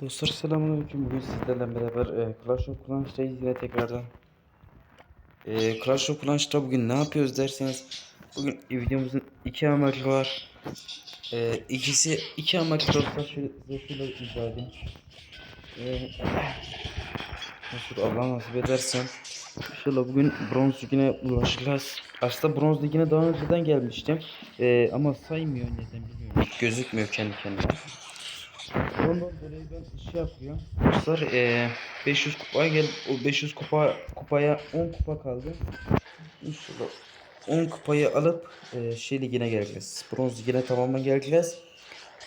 Dostlar selamünaleyküm. Bugün sizlerle beraber e, Clash of Clans'tayız yine tekrardan. E, Clash of Clans'ta bugün ne yapıyoruz derseniz bugün videomuzun iki amacı var. E, ikisi iki amaç dostlar şöyle size şöyle izah edeyim. E, nasıl Allah nasip edersen İnşallah bugün bronz ligine ulaşacağız. Aslında bronz ligine daha önceden gelmiştim. E, ama saymıyor neden bilmiyorum. Gözükmüyor kendi kendine. Ondan dolayı ben şey yapıyorum. Dostlar eee 500 kupaya gel o 500 kupa kupaya 10 kupa kaldı. İnşallah 10 kupayı alıp eee şey ligine geleceğiz. Bronz ligine tamamen geleceğiz.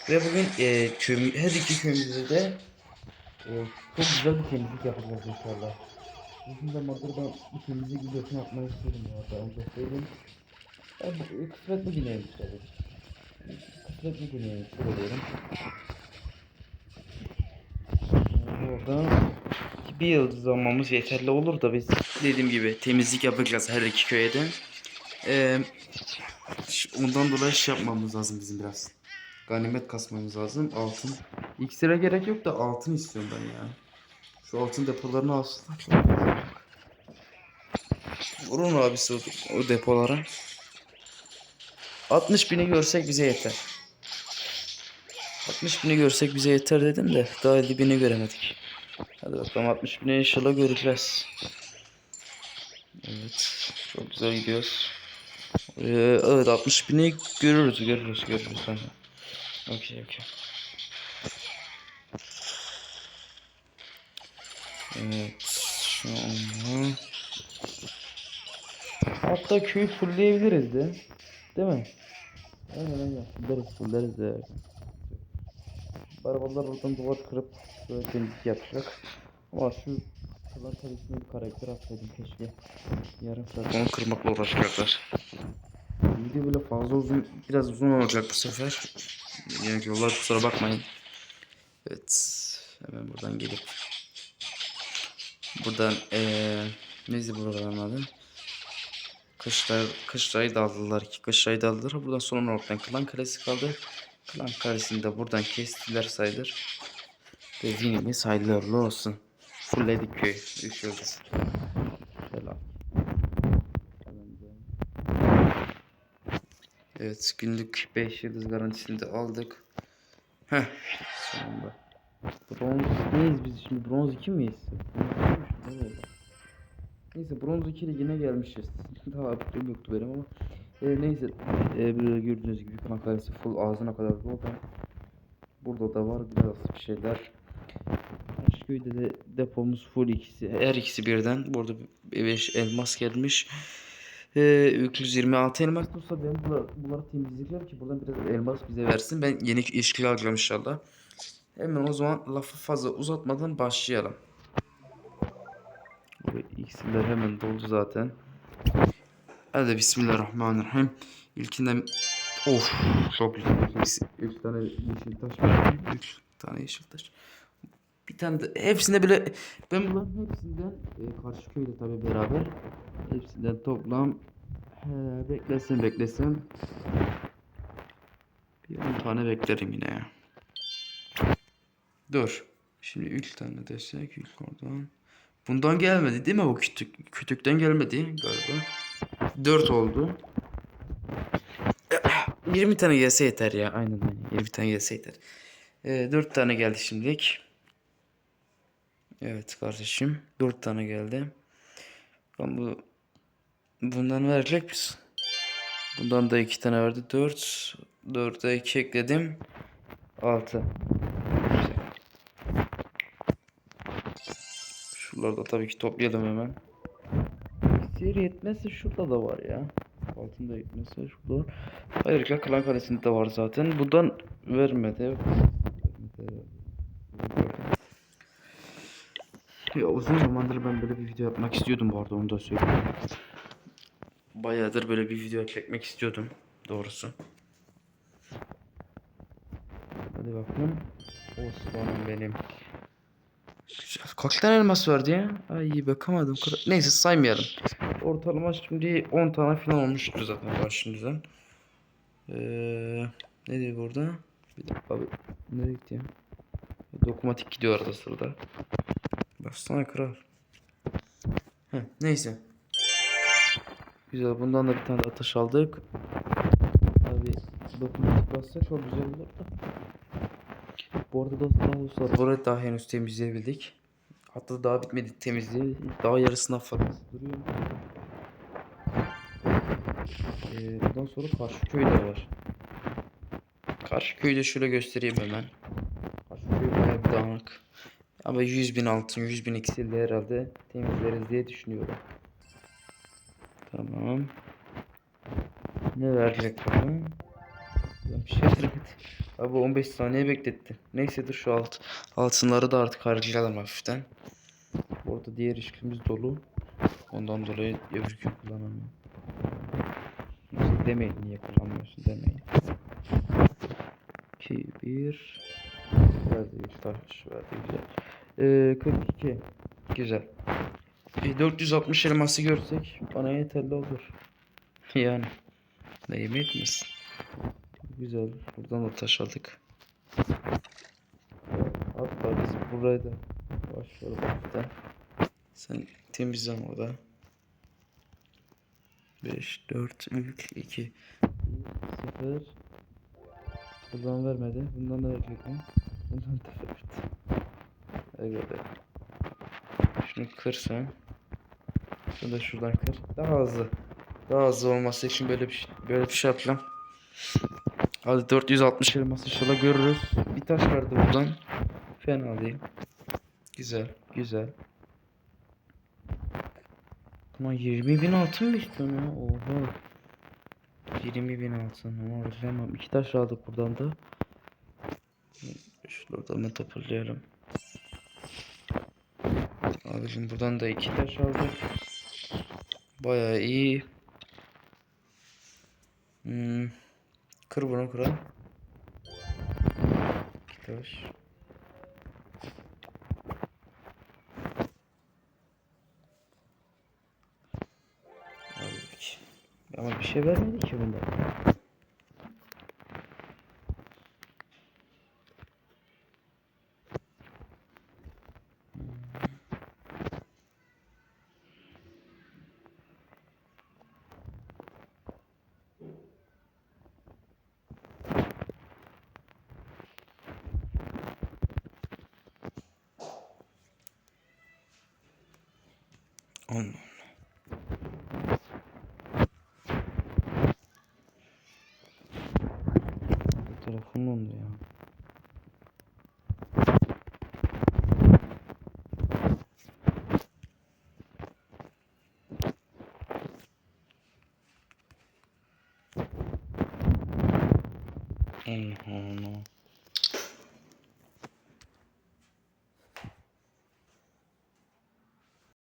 Ve bugün eee köyümü, her iki köyümüzde de eee, çok güzel bir temizlik yapacağız inşallah. Uzun zamandır ben bu temizlik videosunu yapmayı istiyorum bu arada. Onu da söyleyeyim. Ya, bu- kısmet bugüneymiş tabii. Kısmet bugüneymiş. Söylüyorum. Burada bir yıldız almamız yeterli olur da biz dediğim gibi temizlik yapacağız her iki köye de. Ee, ondan dolayı şey yapmamız lazım bizim biraz. Ganimet kasmamız lazım. Altın. İksire gerek yok da altın istiyorum ben ya. Şu altın depolarını alsınlar. Vurun abisi o, o depolara. 60 bini görsek bize yeter. 60 bini görsek bize yeter dedim de daha 50 bini göremedik. Hadi bakalım 60 bini inşallah göreceğiz. Evet çok güzel gidiyoruz. Ee, evet 60 bini görürüz görürüz görürüz. Okey okey. Evet şu an Hatta köyü fullleyebiliriz de. Değil mi? Aynen aynen. Fulleriz fulleriz de. Arabalar oradan duvar kırıp böyle temizlik yapacak. Ama şu Kılar kalesine bir karakter atsaydım keşke. Yarım saat onu kırmakla uğraşacaklar. Video böyle fazla uzun, biraz uzun olacak bu sefer. Yani yollar kusura bakmayın. Evet. Hemen buradan gelip buradan eee neydi buraların adı? Kışlar, kışlayı daldılar ki kışlayı daldılar. Buradan sonra oradan klan kalesi kaldı. Klan kalesini de buradan kestiler sayılır. Ve vinimiz hayırlı olsun. Fullledik köy. Üç. Selam. Evet günlük 5 yıldız garantisini de aldık. Heh sonunda. Bronz neyiz biz şimdi? Bronz 2 miyiz? Bronz 2 miyiz? Neyse bronz 2 ligine gelmişiz. Daha haberim yoktu benim ama. E, neyse e, böyle gördüğünüz gibi kan kalesi full ağzına kadar dolu. Burada da var biraz bir şeyler. Karşıköy'de de depomuz full ikisi. Her ikisi birden. Burada 5 elmas gelmiş. Ee, 326 elmas olsa ben bunları, bunları temizleyeceğim ki buradan biraz elmas bize versin. Ben yeni işkili alacağım inşallah. Hemen o zaman lafı fazla uzatmadan başlayalım. Bu iksirler hemen doldu zaten. Hadi bismillahirrahmanirrahim. İlkinden of çok güzel. 3 tane yeşil taş var. 3 tane yeşil taş. Bir tane de hepsinde bile ben bunların hepsinden e, Karşıköy'le tabi beraber hepsinden toplam he, beklesin beklesin bir 10 tane beklerim yine ya. Dur. Şimdi 3 tane desek ilk oradan. Bundan gelmedi değil mi o kütük kütükten gelmedi galiba. 4 oldu. 20 tane gelse yeter ya. Aynen aynen. 20 tane gelse yeter. E, 4 tane geldi şimdilik. Evet kardeşim. 4 tane geldi. Ben bu bundan verecek misin? Bundan da 2 tane verdi. 4 4'e 2 ekledim. 6. Şuraları da tabii ki toplayalım hemen. İksir yetmezse şurada da var ya. Altında yetmezse şurada. Ayrıca klan kalesinde de var zaten. Vermedi. Vermedi. Ya uzun zamandır ben böyle bir video yapmak istiyordum bu arada onu da söyleyeyim. Bayağıdır böyle bir video çekmek istiyordum doğrusu. Hadi bakalım. Osman'ım benim. Güzel. Kaç tane elmas vardı ya? Ay bakamadım. Kara- Neyse saymayalım. Ortalama şimdi 10 tane falan olmuştur zaten başımızdan. Ee, ne diyor burada? Bir dakika abi. Nereye gitti ya? Dokunmatik gidiyor arada sırada. Bassana kral. Heh, neyse. Güzel bundan da bir tane daha taş aldık. Abi dokunmatik bassa çok güzel olur da. Bu arada dostlar, dostlar burayı daha henüz temizleyebildik. Hatta daha bitmedi temizliği. Daha yarısından fazlası duruyor. Ee, bundan sonra karşı köy de var. Karşı köyü de şöyle göstereyim hemen. Karşı köy bayağı bir dağınık. Ama 100 bin altın, 100 bin iksirle herhalde temizleriz diye düşünüyorum. Tamam. Ne verecek bakalım? Bir şey vermedi. Abi 15 saniye bekletti. Neyse dur şu alt, altınları da artık harcayalım hafiften. Orada diğer ilişkimiz dolu. Ondan dolayı öbür gün kullanamıyorum. Neyse demeyin niye kullanmıyorsun demeyin. 2 1 Verdi 3 taş verdi güzel. Ee, 42 Güzel. Bir 460 elması görsek bana yeterli olur. Yani. Neyim etmesin. Güzel. Buradan da taş aldık. Hatta biz buraya da başlayalım hafiften. Sen temizlen orada. 5, 4, 3, 2, 1, 0. Buradan vermedi. Bundan da verecek mi? Evet. Şunu kır sen. Şunu da şuradan kır. Daha hızlı. Daha hızlı olması için böyle bir şey, böyle bir şey yapacağım. Hadi 460 elmas inşallah görürüz. Bir taş verdi buradan. Fena değil. Güzel, güzel. Ama 20 bin altın mı istiyorsun ya? Oha. 20 bin altın. Ama harcayamam. İki taş aldık buradan da. Şuradan da toparlayalım. Abicim buradan da iki taş aldık. Bayağı iyi. Hmm. Kır bunu kral. İki taş. Aldık. Ama bir şey vermedi ki bunda. Allah. Telefon dondu ya. Allah Allah.